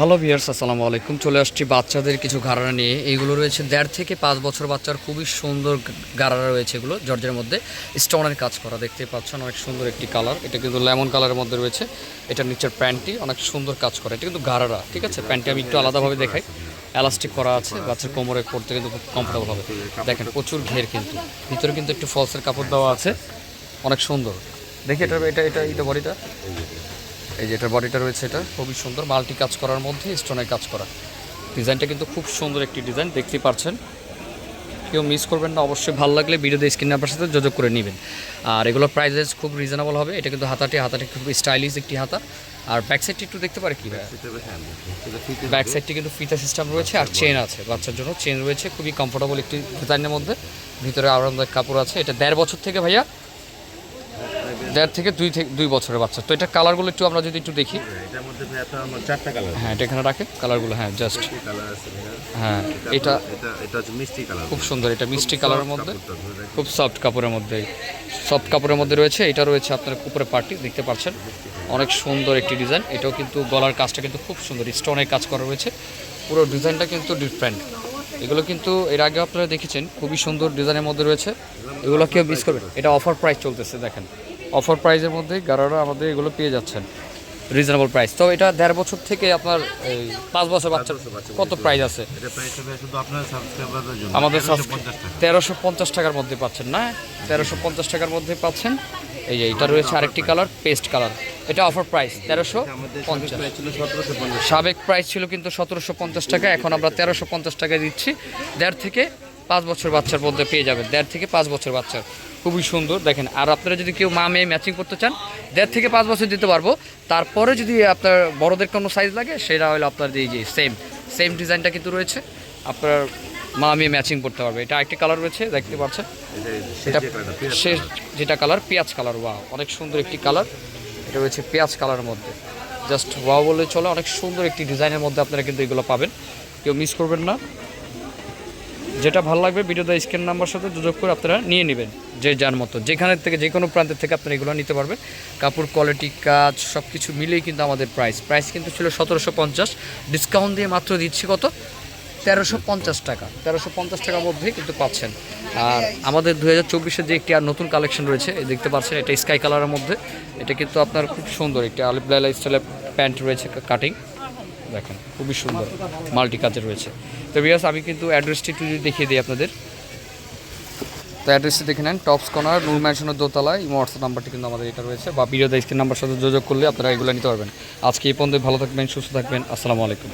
Hello viewers আসসালামু আলাইকুম। চলে আসছি বাচ্চাদের কিছু গারারা নিয়ে। এইগুলো রয়েছে দেড় থেকে পাঁচ বছর বাচ্চার খুবই সুন্দর গারারা রয়েছে এগুলো, জর্জের মধ্যে। স্টোনের কাজ করা দেখতে পাচ্ছেন অনেক সুন্দর একটি কালার। এটা কিন্তু লেমন কালারের মধ্যে রয়েছে। এটা নিচের প্যান্টটি অনেক সুন্দর কাজ করা। এটা কিন্তু গারারা ঠিক আছে? প্যান্টটি আমি একটু আলাদাভাবে দেখাই। এলাস্টিক করা আছে, বাচ্চার কোমরে পড়তে কিন্তু খুব কমফোর্টেবল হবে। দেখেন, প্রচুর ঘের কিন্তু। ভিতরে কিন্তু একটু ফলসের কাপড় দেওয়া আছে। অনেক সুন্দর। দেখি এটা এটা এটা এটা বডিটা। এই যে এটার বডিটা রয়েছে এটা। খুবই সুন্দর মাল্টি কাজ করার মধ্যে স্টোনের কাজ করা। ডিজাইনটা কিন্তু খুব সুন্দর একটি ডিজাইন দেখতেই পারছেন। কেউ মিস করবেন না অবশ্যই ভালো লাগলে ভিডিওতে স্ক্রিন নাম্বার সাথে যোগাযোগ করে নেবেন। আর এগুলোর প্রাইসেস খুব রিজনেবল হবে এটা কিন্তু হাতাটি হাতাটি খুব স্টাইলিশ একটি হাতা। আর ব্যাক সাইডটি একটু দেখতে পারে কি ভাই? ব্যাক সাইডটি কিন্তু ফিতা সিস্টেম রয়েছে আর চেন আছে বাচ্চার জন্য চেন রয়েছে খুবই কমফোর্টেবল একটি ডিজাইনের মধ্যে। ভিতরে আরামদায়ক কাপড় আছে এটা দেড় বছর থেকে ভাইয়া দেড় থেকে দুই থেকে দুই বছরের বাচ্চা। তো এটা কালারগুলো একটু আমরা যদি একটু দেখি। হ্যাঁ এটা এখানে রাখে কালারগুলো হ্যাঁ জাস্ট। হ্যাঁ এটা খুব সুন্দর এটা মিষ্টি কালারের মধ্যে। খুব সফট কাপড়ের মধ্যে। সফট কাপড়ের মধ্যে রয়েছে এটা রয়েছে আপনার উপরে পার্টি দেখতে পাচ্ছেন। অনেক সুন্দর একটি ডিজাইন। এটাও কিন্তু গলার কাজটা কিন্তু খুব সুন্দর স্টোনের কাজ করা রয়েছে। পুরো ডিজাইনটা কিন্তু ডিফারেন্ট এগুলো কিন্তু এর আগে আপনারা দেখেছেন খুবই সুন্দর ডিজাইনের মধ্যে রয়েছে। এগুলো কেউ মিস করবে এটা অফার প্রাইস চলতেছে দেখেন। অফার প্রাইসের মধ্যে গারারা আমাদের এগুলো পেয়ে যাচ্ছেন। Reasonable price. তো এটা দেড় বছর থেকে আপনার এই পাঁচ বছর বাচ্চার কত প্রাইস আছে? আমাদের তেরোশো পঞ্চাশ টাকার মধ্যে পাচ্ছেন না? তেরোশো পঞ্চাশ টাকার মধ্যে পাচ্ছেন। এই যে এটা রয়েছে আরেকটি কালার পেস্ট কালার এটা অফার প্রাইস তেরোশো পঞ্চাশ। সাবেক প্রাইস ছিল কিন্তু সতেরোশো পঞ্চাশ টাকা এখন আমরা তেরোশো পঞ্চাশ টাকায় দিচ্ছি। দেড় থেকে পাঁচ বছর বাচ্চার মধ্যে পেয়ে যাবেন। দেড় থেকে পাঁচ বছর বাচ্চার। খুবই সুন্দর। দেখেন আর আপনারা যদি কেউ মা মেয়ে ম্যাচিং করতে চান দেড় থেকে পাঁচ বছর দিতে পারব। তারপরে যদি আপনার বড়দের কোনো সাইজ লাগে সেটা হলো আপনার এই যে সেম সেম ডিজাইনটা কিন্তু রয়েছে। আপনার মা মেয়ে ম্যাচিং করতে পারবে। এটা একটি কালার রয়েছে দেখতে পাচ্ছেন? এটা শেষ যেটা কালার পেঁয়াজ কালার ওয়া অনেক সুন্দর একটি কালার এটা রয়েছে পেঁয়াজ কালারের মধ্যে। জাস্ট ওয়া বলে চলে অনেক সুন্দর একটি ডিজাইনের মধ্যে আপনারা কিন্তু এগুলো পাবেন। কেউ মিস করবেন না। যেটা ভালো লাগবে ভিডিওতে স্ক্রিন নাম্বার সাথে যোগাযোগ করে আপনারা নিয়ে নেবেন, যে যার মতো। যেখানে থেকে, যে কোনো প্রান্তের থেকে আপনারা এগুলো নিতে পারবেন। কাপড় কোয়ালিটি কাজ সব কিছু মিলেই কিন্তু আমাদের প্রাইস প্রাইস কিন্তু ছিল সতেরোশো পঞ্চাশ। ডিসকাউন্ট দিয়ে মাত্র দিচ্ছি কত? তেরোশো পঞ্চাশ টাকা। তেরোশো পঞ্চাশ টাকার মধ্যেই কিন্তু পাচ্ছেন। আর আমাদের দু হাজার চব্বিশের যে একটি আর নতুন কালেকশন রয়েছে দেখতে পাচ্ছেন, এটা স্কাই কালারের মধ্যে। এটা কিন্তু আপনার খুব সুন্দর, একটি আলিফ লাইলা স্টাইলের প্যান্ট রয়েছে কাটিং দেখেন, খুবই সুন্দর মাল্টি কাজে রয়েছে। তো বিয়াস আমি কিন্তু অ্যাড্রেসটি একটু দেখিয়ে দিই আপনাদের। তো অ্যাড্রেসটি দেখে নেন টপস কর্নার নূর ম্যানশনের দোতলায় এবং হোয়াটসঅ্যাপ নাম্বারটি কিন্তু আমাদের এটা রয়েছে। বা বিরোধ স্ক্রিন নাম্বার সাথে যোগাযোগ করলে আপনারা এগুলো নিতে পারবেন। আজকে এই পর্যন্ত ভালো থাকবেন, সুস্থ থাকবেন, আসসালামু আলাইকুম।